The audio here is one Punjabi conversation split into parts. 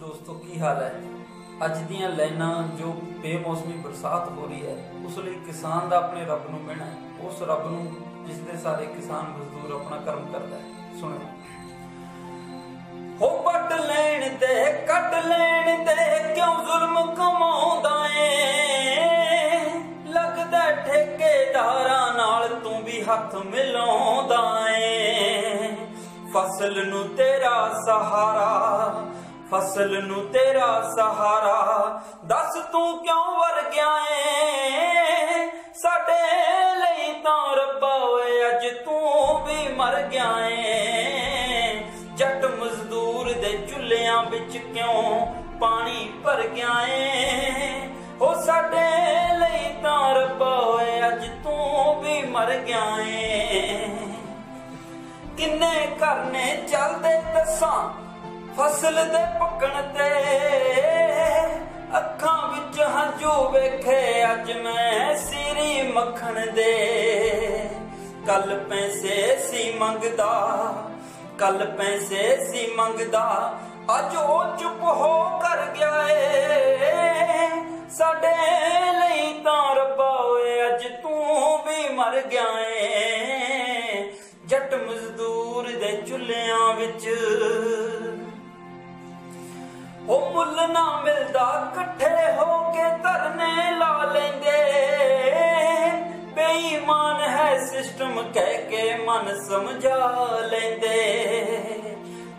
ਦੋਸਤੋ, ਕੀ ਹਾਲ ਹੈ? ਅੱਜ ਦੀਆਂ ਲਾਈਨਾਂ ਜੋ ਬੇਮੌਸਮੀ ਬਰਸਾਤ ਹੋ ਰਹੀ ਹੈ, ਉਸ ਲਈ ਕਿਸਾਨ ਦਾ ਆਪਣੇ ਰੱਬ ਨੂੰ ਮਿਹਣਾ ਹੈ। ਉਸ ਰੱਬ ਨੂੰ, ਜਿਸ ਦੇ ਸਾਰੇ ਕਿਸਾਨ ਮਜ਼ਦੂਰ ਆਪਣਾ ਕਰਮ ਕਰਦਾ ਹੈ। ਸੁਣੋ। ਹੋ ਵੱਟ ਲੈਣ ਤੇ ਕੱਟ ਲੈਣ ਤੇ ਕਿਉਂ ਜ਼ੁਲਮ ਕਮਾਉਂਦਾ ਏ? ਲੱਗਦਾ ਠੇਕੇਦਾਰਾਂ ਨਾਲ ਤੂੰ ਵੀ ਹੱਥ ਮਿਲਾਉਂਦਾ ਏ। ਫਸਲ ਨੂੰ ਤੇਰਾ ਸਹਾਰਾ ਫਸਲ ਨੂੰ ਤੇਰਾ ਸਹਾਰਾ। ਦੱਸ ਤੂੰ ਕਿਉਂ ਵਰ ਗਿਆ ਏ? ਸਾਡੇ ਲਈ ਤਾਂ ਰੱਬਾ ਓਏ, ਅੱਜ ਤੂੰ ਵੀ ਮਰ ਗਿਆ ਏ। ਜੱਟ ਮਜ਼ਦੂਰ ਦੇ ਚੁੱਲ੍ਹਿਆਂ ਵਿੱਚ ਕਿਉਂ ਪਾਣੀ ਭਰ ਗਿਆ ਏ? ਉਹ ਸਾਡੇ ਲਈ ਤਾਂ ਰੱਬਾ ਓਏ, ਅੱਜ ਤੂੰ ਵੀ ਮਰ ਗਿਆ ਏ। ਕਿੰਨੇ ਕਰਨੇ ਚੱਲਦੇ ਦੱਸਾਂ? ਫਸਲ ਦੇ ਪੱਕਣ ਤੇ ਅੱਖਾਂ ਵਿੱਚ ਹੰਝੂ ਵੇਖੇ ਅੱਜ ਮੈਂ ਸਿਰੀ ਮੱਖਣ ਦੇ। ਕੱਲ ਪੈਸੇ ਸੀ ਮੰਗਦਾ, ਕੱਲ ਪੈਸੇ ਸੀ ਮੰਗਦਾ, ਅੱਜ ਉਹ ਚੁੱਪ ਹੋ ਕਰ ਗਿਆ ਏ। ਸਾਡੇ ਲਈ ਤਾਂ ਰੱਬਾ ਓਏ, ਅੱਜ ਤੂੰ ਵੀ ਮਰ ਗਿਆ ਏ। ਜੱਟ ਮਜ਼ਦੂਰ ਦੇ ਚੁੱਲ੍ਹਿਆਂ ਵਿੱਚ ਉਹ ਮੁੱਲ ਨਾ ਮਿਲਦਾ, ਇਕੱਠੇ ਹੋ ਕੇ ਧਰਨੇ ਲਾ ਲੈਂਦੇ। ਬੇਈਮਾਨ ਹੈ ਸਿਸਟਮ ਕਹਿ ਕੇ ਮਨ ਸਮਝਾ ਲੈਂਦੇ।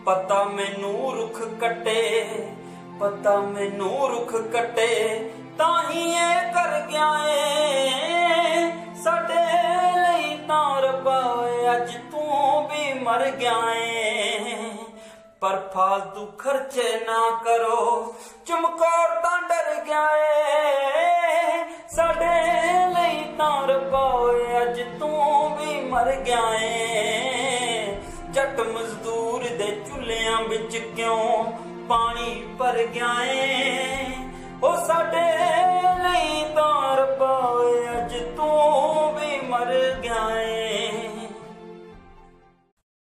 ਪਤਾ ਮੈਨੂੰ ਰੁੱਖ ਕੱਟੇ, ਪਤਾ ਮੈਨੂੰ ਰੁੱਖ ਕੱਟੇ, ਤਾਂ ਹੀ ਇਹ ਕਰ ਗਿਆ ਏ। ਸਾਡੇ ਲਈ ਤਾਂ ਰੱਬਾ, ਅੱਜ ਤੂੰ ਵੀ ਮਰ ਗਿਆ ਏ। ਪਰ ਫਾਲਤੂ ਖਰਚੇ ਨਾ ਕਰੋ। ਚਮਕੌਰ ਤਾਂ ਡਰ ਗਿਆ ਏ। ਸਾਡੇ ਲਈ ਤਾਂ ਰਬੋਏ ਅੱਜ ਤੂੰ ਵੀ ਮਰ ਗਿਆ ਏ। ਜੱਟ ਮਜ਼ਦੂਰ ਦੇ ਚੁੱਲ੍ਹਿਆਂ ਵਿੱਚ ਕਿਉਂ ਪਾਣੀ ਭਰ ਗਿਆ ਏ? ਉਹ ਸਾਡੇ ਲਈ ਤਾਂ ਰਬੋਏ ਅੱਜ ਤੂੰ ਵੀ ਮਰ ਗਿਆ